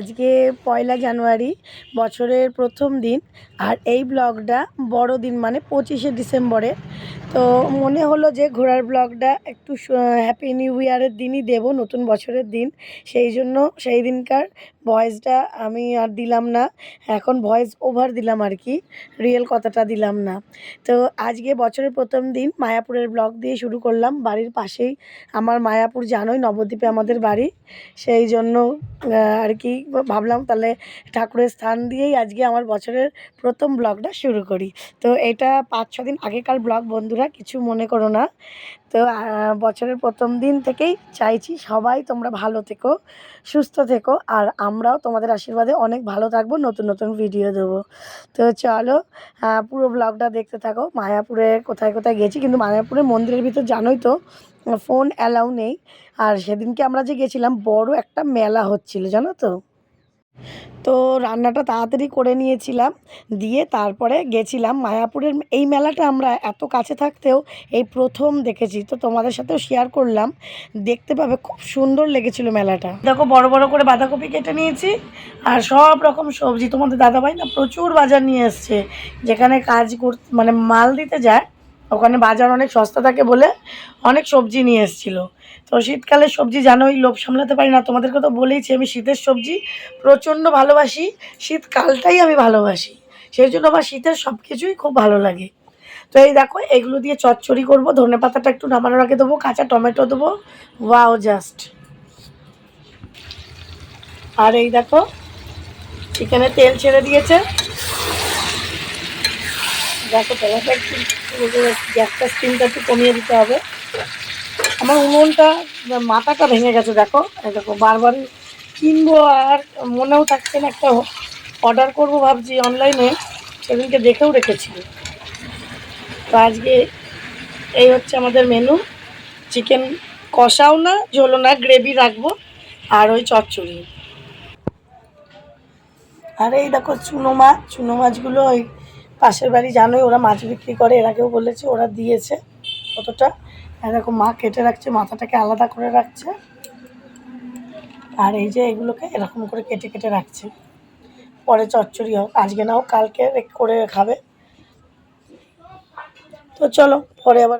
আজকে পয়লা জানুয়ারি বছরের প্রথম দিন আর এই ব্লগটা বড় দিন মানে পঁচিশে ডিসেম্বরে তো মনে হলো যে ঘোরার ব্লগটা একটু হ্যাপি নিউ ইয়ারের দিনই দেব, নতুন বছরের দিন। সেই জন্য সেই দিনকার ভয়েসটা আমি আর দিলাম না, এখন ভয়েস ওভার দিলাম আর কি রিয়েল কথাটা দিলাম না। তো আজকে বছরের প্রথম দিন মায়াপুরের ব্লগ দিয়ে শুরু করলাম, বাড়ির পাশেই। আমার মায়াপুর জানোই নবদ্বীপে আমাদের বাড়ি, সেই জন্য আর কি ভাবলাম তাহলে ঠাকুরের স্থান দিয়েই আজকে আমার বছরের প্রথম ব্লগটা শুরু করি। তো এটা পাঁচ ছ দিন আগেকার ব্লগ বন্ধুরা, কিছু মনে করো না। তো বছরের প্রথম দিন থেকেই চাইছি সবাই তোমরা ভালো থেকো, সুস্থ থেকো, আর আমরাও তোমাদের আশীর্বাদে অনেক ভালো থাকব, নতুন নতুন ভিডিও দেবো। তো চলো পুরো ব্লগটা দেখতে থাকো। মায়াপুরে কোথায় কোথায় গেছি, কিন্তু মায়াপুরের মন্দিরের ভিতর জানোই তো ফোন অ্যালাউ নেই। আর সেদিনকে আমরা যে গেছিলাম, বড় একটা মেলা হচ্ছিল, জানো তো? তো রান্নাটা তাড়াতাড়ি করে নিয়েছিলাম, দিয়ে তারপরে গেছিলাম মায়াপুরের এই মেলাটা আমরা এত কাছে থাকতেও এই প্রথম দেখেছি। তো তোমাদের সাথেও শেয়ার করলাম। দেখতে পাবে, খুব সুন্দর লেগেছিল মেলাটা। দেখো, বড় বড় করে বাঁধাকপি কেটে নিয়েছি, আর সব রকম সবজি। তোমাদের দাদাভাই না প্রচুর বাজার নিয়ে এসছে, যেখানে কাজ করতে মানে মাল দিতে যায় ওখানে বাজার অনেক সস্তা থাকে বলে অনেক সবজি নিয়ে এসেছিল। তো শীতকালে সবজি জানোই লোভ সামলাতে পারি না তোমাদেরকে তো বলেইছি, আমি শীতের সবজি প্রচণ্ড ভালোবাসি, শীতকালটাই আমি ভালোবাসি। সেই জন্য আমার শীতের সব কিছুই খুব ভালো লাগে। তো এই দেখো, এগুলো দিয়ে চচ্চড়ি করব, ধনে পাতাটা একটু নামানোর আগে দেবো, কাঁচা টমেটো দেবো। ওয়াও জাস্ট আর এই দেখো চিকেনে তেল ছেড়ে দিয়েছে। দেখো তেলাটা একটু গ্যাসটা স্টিমটা একটু কমিয়ে দিতে হবে। আমার উনুনটা, মাথাটা ভেঙে গেছে, দেখো। দেখো, বারবার কিনবো আর মনেও থাকছে না, একটা অর্ডার করব ভাবছি অনলাইনে সেদিনকে দেখেও রেখেছি। তো আজকে এই হচ্ছে আমাদের মেনু চিকেন কষাও না ঝোলো না গ্রেভি রাখব আর ওই চচ্চড়ি। আর এই দেখো চুনো মাছ চুনো মাছগুলো ওই পাশের বাড়ি জানোই, ওরা মাছ বিক্রি করে, এর আগেও বলেছে, ওরা দিয়েছে কতটা। এরকম মা কেটে রাখছে, মাথাটাকে আলাদা করে রাখছে। আর এই যে এগুলোকে এরকম করে কেটে কেটে রাখছে। পরে চচ্চড়ি হোক, আজকে না হোক, কালকে করে খাবে। তো চলো, পরে আবার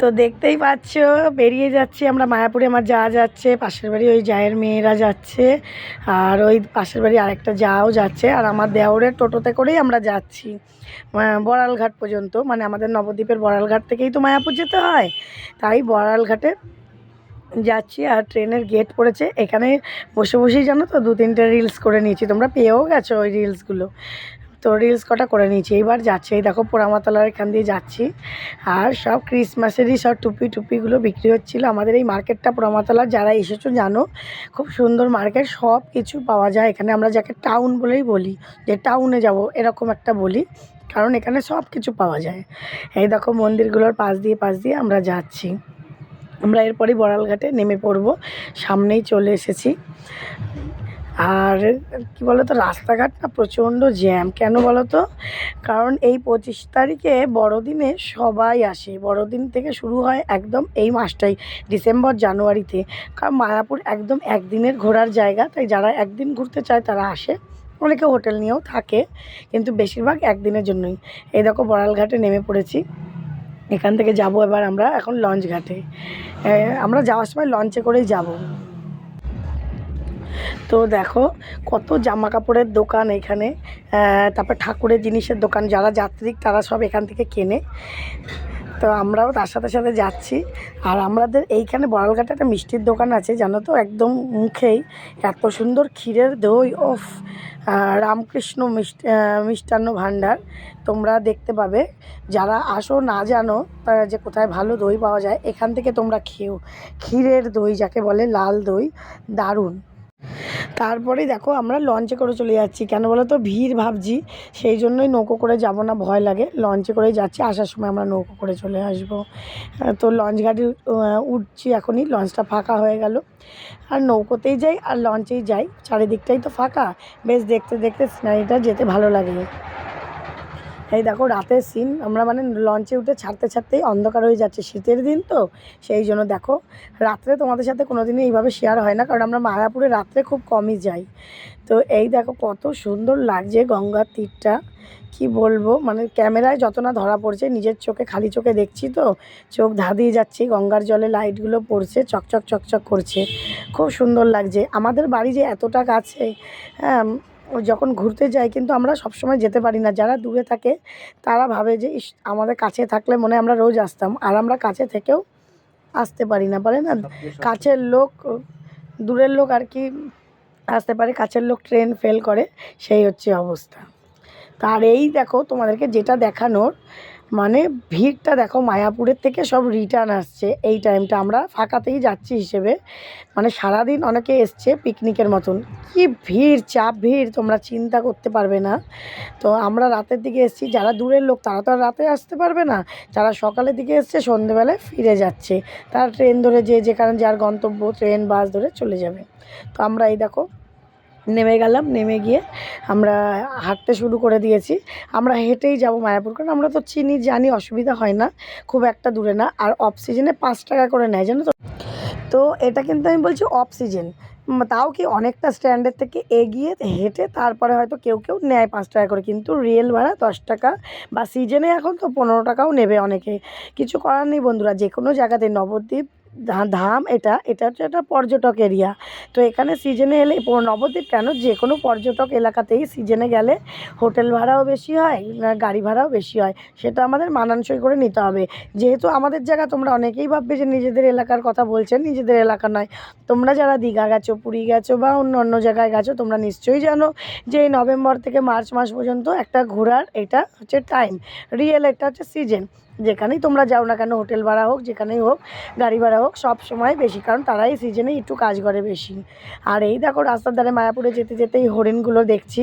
তো দেখতেই পাচ্ছ, বেরিয়ে যাচ্ছি আমরা মায়াপুরে। আমার যা যাচ্ছে, পাশের বাড়ি ওই জায়ের মেয়েরা যাচ্ছে, আর ওই পাশের বাড়ি আরেকটা যাও যাচ্ছে, আর আমার দেওরের টোটোতে করেই আমরা যাচ্ছি বড়ালঘাট পর্যন্ত। মানে আমাদের নবদ্বীপের বড়ালঘাট থেকেই তো মায়াপুর যেতে হয়। তাই বড়ালঘাটে যাচ্ছি, আর ট্রেনের গেট পড়েছে। এখানে বসে বসেই জানো তো দু তিনটে রিলস করে নিয়েছি। তোমরা পেয়েও গেছো ওই রিলসগুলো তো রিলস কটা করে নিয়েছি। এইবার যাচ্ছে, এই দেখো পোড়ামাতলার এখান দিয়ে যাচ্ছি। আর সব ক্রিসমাসেরই সব টুপি টুপিগুলো বিক্রি হচ্ছিল। আমাদের এই মার্কেটটা পোড়ামাতলার, যারা এসেছ জানো, খুব সুন্দর মার্কেট। সব কিছু পাওয়া যায় এখানে। আমরা যাকে টাউন বলেই বলি, যে টাউনে যাব, এরকম একটা বলি। কারণ এখানে সব কিছু পাওয়া যায়। এই দেখো মন্দিরগুলোর পাশ দিয়ে পাশ দিয়ে আমরা যাচ্ছি। আমরা এরপরই বড়ালঘাটে নেমে পড়ব। সামনেই চলে এসেছি। আর কি বলতো, রাস্তাঘাট না প্রচণ্ড জ্যাম কেন বলো তো কারণ এই পঁচিশ তারিখে বড়দিনে সবাই আসে। বড়দিন থেকে শুরু হয় একদম এই মাসটাই, ডিসেম্বর, জানুয়ারিতে। কারণ মায়াপুর একদম একদিনের ঘোরার জায়গা, তাই যারা একদিন ঘুরতে চায় তারা আসে। অনেকে হোটেল নিয়েও থাকে, কিন্তু বেশিরভাগ একদিনের জন্যই। এই দেখো, বড়ালঘাটে নেমে পড়েছি। এখান থেকে যাব এবার আমরা এখন লঞ্চ ঘাটে আমরা যাওয়ার সময় লঞ্চে করেই যাব। তো দেখো, কত জামা কাপড়ের দোকান এখানে। তারপর ঠাকুরের জিনিসের দোকান, যারা যাত্রী তারা সব এখান থেকে কেনে। তো আমরাও তার সাথে সাথে যাচ্ছি। আর আমাদের এইখানে বড়ালঘাটে একটা মিষ্টির দোকান আছে, জানো তো? একদম মুখেই। এত সুন্দর ক্ষীরের দই ওফ রামকৃষ্ণ মিষ্ট মিষ্টান্ন ভাণ্ডার। তোমরা দেখতে পাবে। যারা আসো না জানো যে কোথায় ভালো দই পাওয়া যায়, এখান থেকে তোমরা খেও। ক্ষীরের দই যাকে বলে লাল দই, দারুণ। তারপরে দেখো আমরা লঞ্চে করে চলে যাচ্ছি। কেন বলো তো? ভিড় ভাবছি। সেই জন্যই নৌকো করে যাব না, ভয় লাগে। লঞ্চে করে যাচ্ছি। আসার সময় আমরা নৌকো করে চলে আসব। তো লঞ্চ ঘাটে উঠছি এখনই। লঞ্চটা ফাঁকা হয়ে গেল। আর নৌকোতেই যাই আর লঞ্চেই যাই। চারিদিকটাই তো ফাঁকা। বেশ দেখতে দেখতে সিনারিটা যেতে ভালো লাগে। এই দেখো, রাতের সিন আমরা মানে লঞ্চে উঠে ছাড়তে ছাড়তেই অন্ধকার হয়ে যাচ্ছে শীতের দিন তো, সেই জন্য দেখো, রাত্রে তোমাদের সাথে কোনো দিনই এইভাবে শেয়ার হয় না, কারণ আমরা মায়াপুরে রাত্রে খুব কমই যাই। তো এই দেখো, কত সুন্দর লাগছে গঙ্গার তীরটা। কি বলব মানে ক্যামেরায় যত না ধরা পড়ছে, নিজের চোখে, খালি চোখে দেখছি তো, চোখ ধাঁধিয়ে যাচ্ছি, গঙ্গার জলে লাইটগুলো পড়ছে, চকচক চকচক করছে। খুব সুন্দর লাগছে। আমাদের বাড়ি যে এতটা কাছে হ্যাঁ যখন ঘুরতে যাই কিন্তু আমরা সবসময় যেতে পারি না। যারা দূরে থাকে তারা ভাবে যে ইস আমাদের কাছে থাকলে মনে আমরা রোজ আসতাম। আর আমরা কাছে থেকেও আসতে পারি না বলে না? কাছের লোক দূরের লোক আর কি আসতে পারে। কাছের লোক ট্রেন ফেল করে সেই হচ্ছে অবস্থা। তার এই দেখো তোমাদেরকে যেটা দেখানোর মানে ভিড়টা দেখো মায়াপুরের থেকে সব রিটার্ন আসছে। এই টাইমটা আমরা ফাঁকাতেই যাচ্ছি হিসেবে। মানে সারাদিন অনেকে এসছে পিকনিকের মতন। কি ভিড়, চাপ ভিড়, তোমরা চিন্তা করতে পারবে না। তো আমরা রাতের দিকে এসেছি। যারা দূরের লোক, তারা তো আর রাতে আসতে পারবে না। যারা সকালের দিকে এসছে, সন্ধেবেলায় ফিরে যাচ্ছে। তারা ট্রেন ধরে যে যেখানে যার গন্তব্য ট্রেন বাস ধরে চলে যাবে। তো আমরা এই দেখো নেমে গেলাম, নেমে গিয়ে আমরা হাঁটতে শুরু করে দিয়েছি। আমরা হেঁটেই যাব মায়াপুর, কারণ আমরা তো চিনি, জানি অসুবিধা হয় না, খুব একটা দূরে না, আর অফ সিজনে পাঁচ টাকা করে নেয়, জানো তো? তো এটা কিন্তু আমি বলছি অফ সিজন তাও কি অনেকটা স্ট্যান্ডের থেকে এগিয়ে হেঁটে তারপরে হয়তো কেউ কেউ নেয় পাঁচ টাকা করে, কিন্তু রিয়েল ভাড়া দশ টাকা, বা সিজনে এখন তো পনেরো টাকাও নেবে অনেকে। কিছু করার নেই বন্ধুরা যে কোনো জায়গাতে নবদ্বীপ ধাম এটা এটা হচ্ছে একটা পর্যটক এরিয়া তো এখানে সিজনে এলে নবদ্বীপ কেন? যে কোনো পর্যটক এলাকাতেই সিজনে গেলে হোটেল ভাড়াও বেশি হয় গাড়ি ভাড়াও বেশি হয়, সেটা আমাদের মানানসই করে নিতে হবে। যেহেতু আমাদের জায়গা তোমরা অনেকেই ভাববে যে নিজেদের এলাকার কথা বলছেন, নিজেদের এলাকা নয়। তোমরা যারা দীঘা গেছো, পুরী গেছো বা অন্য অন্য জায়গায় গেছো, তোমরা নিশ্চয়ই জানো যে এই নভেম্বর থেকে মার্চ মাস পর্যন্ত একটা ঘোরার এটা হচ্ছে টাইম রিয়েল এটা হচ্ছে সিজন যেখানেই তোমরা যাও না কেন, হোটেল ভাড়া হোক, যেখানেই হোক, গাড়ি ভাড়া হোক, সব সময় বেশি, কারণ তারাই সিজনে একটু কাজ করে বেশি। আর এই দেখো রাস্তার ধারে মায়াপুরে যেতে যেতে এই হরিণগুলো দেখছি,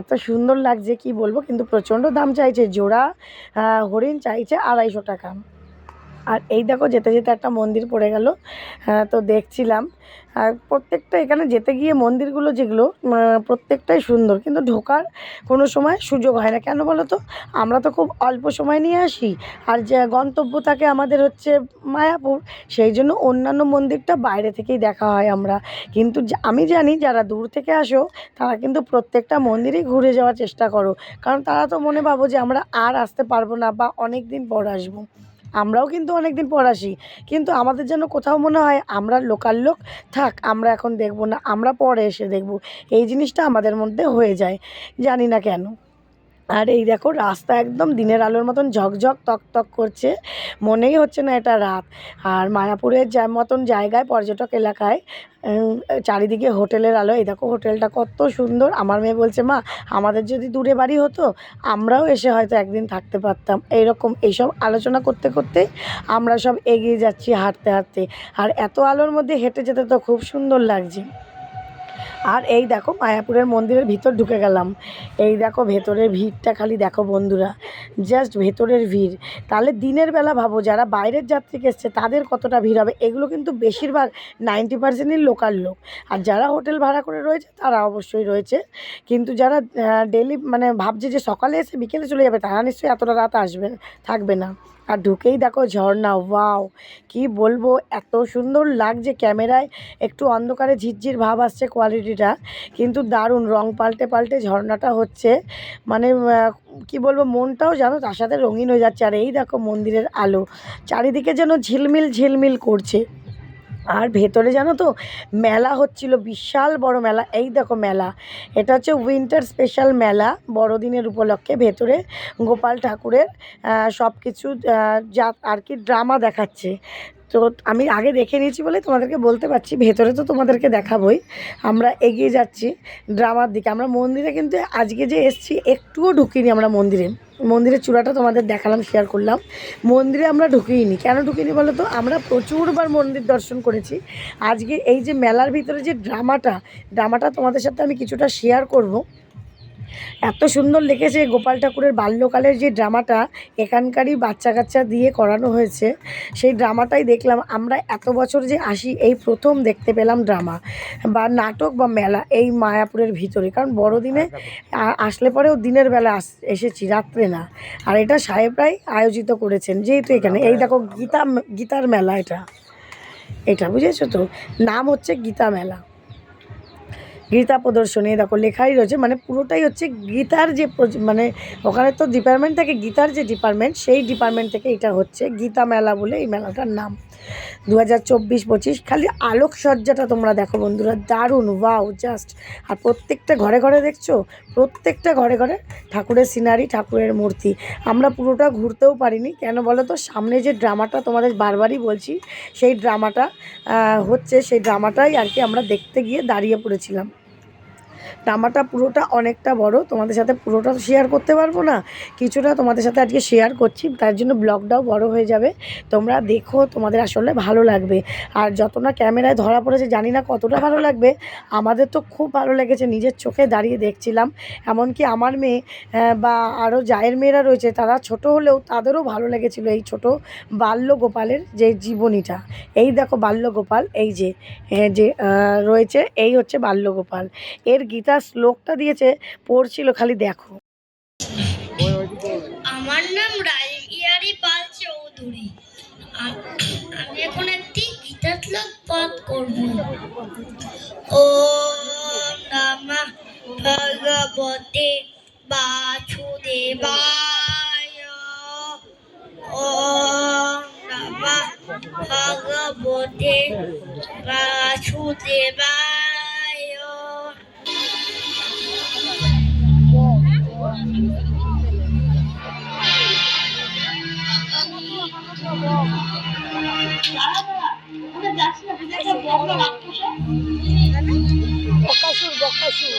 এত সুন্দর লাগছে, কি বলব? কিন্তু প্রচণ্ড দাম চাইছে, জোড়া হরিণ চাইছে আড়াইশো টাকা। আর এই দেখো যেতে যেতে একটা মন্দির পড়ে গেল হ্যাঁ, তো দেখছিলাম। আর প্রত্যেকটা এখানে যেতে গিয়ে মন্দিরগুলো যেগুলো প্রত্যেকটাই সুন্দর কিন্তু ঢোকার কোনো সময় সুযোগ হয় না। কেন বলো তো? আমরা তো খুব অল্প সময় নিয়ে আসি আর যে গন্তব্য থাকে আমাদের হচ্ছে মায়াপুর সেই জন্য অন্যান্য মন্দিরটা বাইরে থেকেই দেখা হয় আমরা। কিন্তু আমি জানি যারা দূর থেকে আসো তারা কিন্তু প্রত্যেকটা মন্দিরেই ঘুরে যাওয়ার চেষ্টা করো। কারণ তারা তো মনে ভাবো যে আমরা আর আসতে পারব না বা অনেক দিন পর আসব। আমরাও কিন্তু অনেক দিন পর আসি। কিন্তু আমাদের যেন কোথাও মনে হয় আমরা লোকাল লোক, থাক আমরা এখন দেখব না, আমরা পরে এসে দেখব। এই জিনিসটা আমাদের মধ্যে হয়ে যায়, জানি না কেন। আর এই দেখো, রাস্তা একদম দিনের আলোর মতন ঝকঝক তক তক করছে। মনেই হচ্ছে না এটা রাত। আর মায়াপুরের যা মতন জায়গায়, পর্যটক এলাকায় চারিদিকে হোটেলের আলো। এই দেখো, হোটেলটা কত সুন্দর। আমার মেয়ে বলছে, মা, আমাদের যদি দূরে বাড়ি হতো, আমরাও এসে হয়তো একদিন থাকতে পারতাম। এইরকম এইসব আলোচনা করতে করতে আমরা সব এগিয়ে যাচ্ছি হাঁটতে হাঁটতে। আর এত আলোর মধ্যে হেঁটে যেতে তো খুব সুন্দর লাগছে। আর এই দেখো মায়াপুরের মন্দিরের ভিতর ঢুকে গেলাম। এই দেখো ভেতরের ভিড়টা খালি দেখো বন্ধুরা জাস্ট ভেতরের ভিড়। তাহলে দিনের বেলা ভাবো, যারা বাইরের যাত্রীকে এসছে, তাদের কতটা ভিড় হবে? এগুলো কিন্তু বেশিরভাগ নাইনটি পার্সেন্টই লোকাল লোক। আর যারা হোটেল ভাড়া করে রয়েছে, তারা অবশ্যই রয়েছে। কিন্তু যারা ডেলি মানে ভাবছে যে সকালে এসে বিকেলে চলে যাবে, তারা নিশ্চয়ই এতটা রাত আসবে, থাকবে না। আর ঢুকেই দেখো ঝর্ণা ওয়াও কি বলব, এত সুন্দর লাগছে ক্যামেরায়। একটু অন্ধকারে ঝিরঝির ভাব আসছে কোয়ালিটিটা কিন্তু দারুণ রং পাল্টে পাল্টে ঝর্ণাটা হচ্ছে। মানে কি বলব, মনটাও জানো তার সাথে রঙিন হয়ে যাচ্ছে। আর এই দেখো মন্দিরের আলো, চারিদিকে যেন ঝিলমিল ঝিলমিল করছে। আর ভেতরে জানো তো, মেলা হচ্ছিল, বিশাল বড় মেলা। এই দেখো মেলা, এটা হচ্ছে উইন্টার স্পেশাল মেলা বড়দিনের উপলক্ষে। ভেতরে গোপাল ঠাকুরের সব কিছু যা আর কি ড্রামা দেখাচ্ছে। তো আমি আগে দেখে নিয়েছি বলে তোমাদেরকে বলতে পারছি, ভেতরে তো তোমাদেরকে দেখাবই। আমরা এগিয়ে যাচ্ছি ড্রামার দিকে। আমরা মন্দিরে কিন্তু আজকে যে এসছি, একটুও ঢুকিনি আমরা মন্দিরে। মন্দিরের চূড়াটা তোমাদের দেখালাম শেয়ার করলাম। মন্দিরে আমরা ঢুকিনি কেন ঢুকিনি বলো তো? আমরা প্রচুরবার মন্দির দর্শন করেছি। আজকে এই যে মেলার ভিতরে যে ড্রামাটা ড্রামাটা তোমাদের সাথে আমি কিছুটা শেয়ার করব। এত সুন্দর লেগেছে গোপাল ঠাকুরের বাল্যকালের যে ড্রামাটা এখানকারই বাচ্চা কাচ্চা দিয়ে করানো হয়েছে। সেই ড্রামাটাই দেখলাম, আমরা এত বছর যে আসি, এই প্রথম দেখতে পেলাম ড্রামা বা নাটক বা মেলা এই মায়াপুরের ভিতরে। কারণ বড়দিনে আসলে পরেও দিনের বেলা আস- এসেছি, রাত্রে না। আর এটা সাহেবরাই আয়োজিত করেছেন, যেহেতু এখানে। এই দেখো, গীতা, গীতার মেলা এটা। এটা, বুঝেছ তো? নাম হচ্ছে গীতা মেলা। গীতা প্রদর্শনী, দেখো লেখাই রয়েছে মানে পুরোটাই হচ্ছে গীতার যে মানে ওখানে তো ডিপার্টমেন্ট থাকে, গীতার যে ডিপার্টমেন্ট সেই ডিপার্টমেন্ট থেকে এটা হচ্ছে গীতা মেলা বলে এই মেলাটার নাম। দু হাজার চব্বিশ পঁচিশ, খালি আলোকসজ্জাটা তোমরা দেখো বন্ধুরা, দারুণ ওয়াও জাস্ট আর প্রত্যেকটা ঘরে ঘরে দেখছ? প্রত্যেকটা ঘরে ঘরে ঠাকুরের সিনারি ঠাকুরের মূর্তি। আমরা পুরোটা ঘুরতেও পারিনি, কেন বলো তো? সামনে যে ড্রামাটা তোমাদের বারবারই বলছি, সেই ড্রামাটা হচ্ছে সেই ড্রামাটাই আর কি আমরা দেখতে গিয়ে দাঁড়িয়ে পড়েছিলাম। ড্রামাটা পুরোটা অনেকটা বড়, তোমাদের সাথে পুরোটা শেয়ার করতে পারব না। কিছুটা তোমাদের সাথে আজকে শেয়ার করছি, তার জন্য ব্লগটাও বড় হয়ে যাবে। তোমরা দেখো তোমাদের আসলে ভালো লাগবে। আর যত না ক্যামেরায় ধরা পড়েছে, জানি না কতটা ভালো লাগবে। আমাদের তো খুব ভালো লেগেছে, নিজের চোখে দাঁড়িয়ে দেখছিলাম। এমনকি আমার মেয়ে বা আরও জায়ের মেয়েরা রয়েছে, তারা ছোট হলেও তাদেরও ভালো লেগেছিলো এই ছোট বাল্য গোপালের যে জীবনীটা। এই দেখো বাল্যগোপাল, এই যে যে রয়েছে, এই হচ্ছে বাল্যগোপাল। এর গীতা শ্লোকটা দিয়েছে, পড়ছিল, খালি দেখো। আমার নাম রাইয়ারি পাল চৌধুরী। আমি এখন একটি গীতা শ্লোক পাঠ করব। ও নমঃ ভগবতে বাসুদেবায়। ও নমঃ ভগবতে বাসুদেবায়। বকাসুর বকাসুর।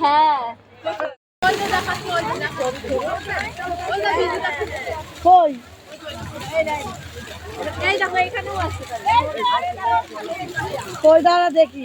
হ্যাঁ। কই? দেখো কই দাঁড়া আসছে।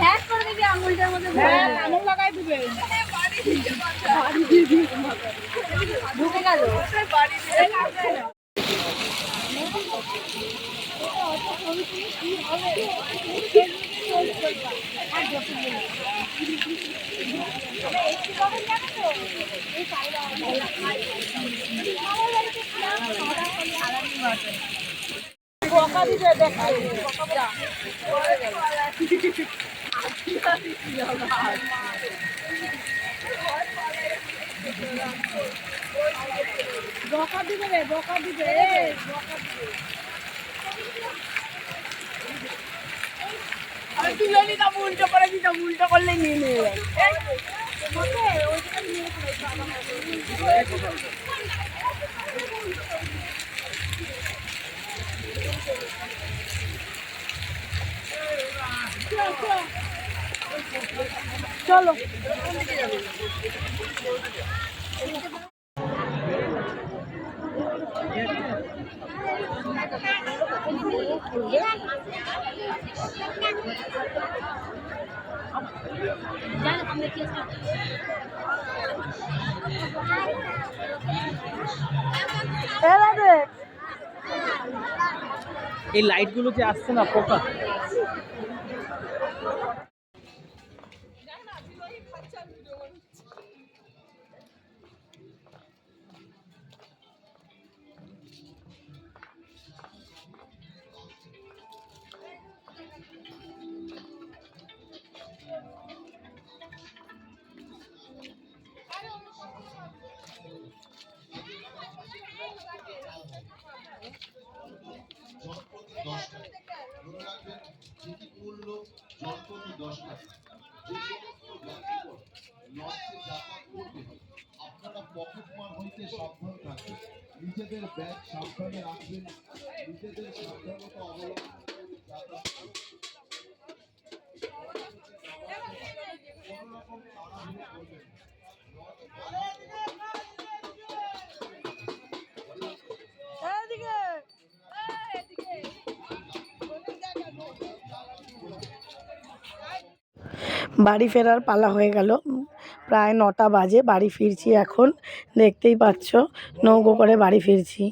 হ্যাঁ করে দিবি আঙুলটার মধ্যে হ্যাঁ আঙুল লাগাই দিবে। ঢুকে গেল দেখ বকা দিবে রে বকা দিবে বকা দিবে। আরে তুলে নিতাম উল্টো করে দিতাম উল্টো করলে নিয়ে নিয়ে চলো এরা দেখ এই লাইটগুলো যে আসছে না পোকা। দশ টাকা মনে রাখবেন টিকিট মূল্য জনপ্রতি দশ টাকা যে সমস্ত আপনারা পকেটমার হইতে সাবধান থাকবেন নিজেদের ব্যাগ সাবধানে রাখবেন নিজেদের সাবধানতা অবলম্বন করে যাতায়াত বাড়ি ফেরার পালা হয়ে গেল। প্রায় নটা বাজে, বাড়ি ফিরছি এখন। দেখতেই পাচ্ছ, নৌকো করে বাড়ি ফিরছি।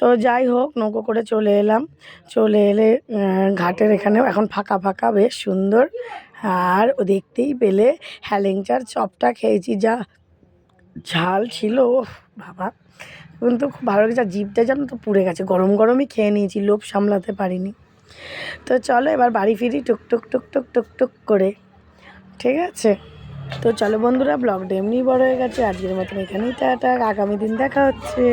তো যাই হোক, নৌকো করে চলে এলাম। চলে এলে ঘাটের এখানেও এখন ফাঁকা ফাঁকা, বেশ সুন্দর। আর ও দেখতেই পেলে হ্যালেংচার চপটা খেয়েছি, যা ঝাল ছিল বাবা। কিন্তু খুব ভালো লেগেছে জিভটা যেন তো পুড়ে গেছে। গরম গরমই খেয়ে নিয়েছি, লোভ সামলাতে পারিনি। তো চলো এবার বাড়ি ফিরি টুক টুক টুক টুক টুক টুক করে। ঠিক আছে? তো চলো বন্ধুরা, ব্লগটা এমনি বড় হয়ে গেছে। আজকের মতন এখানেই টাটা। আগামী দিন দেখা হচ্ছে।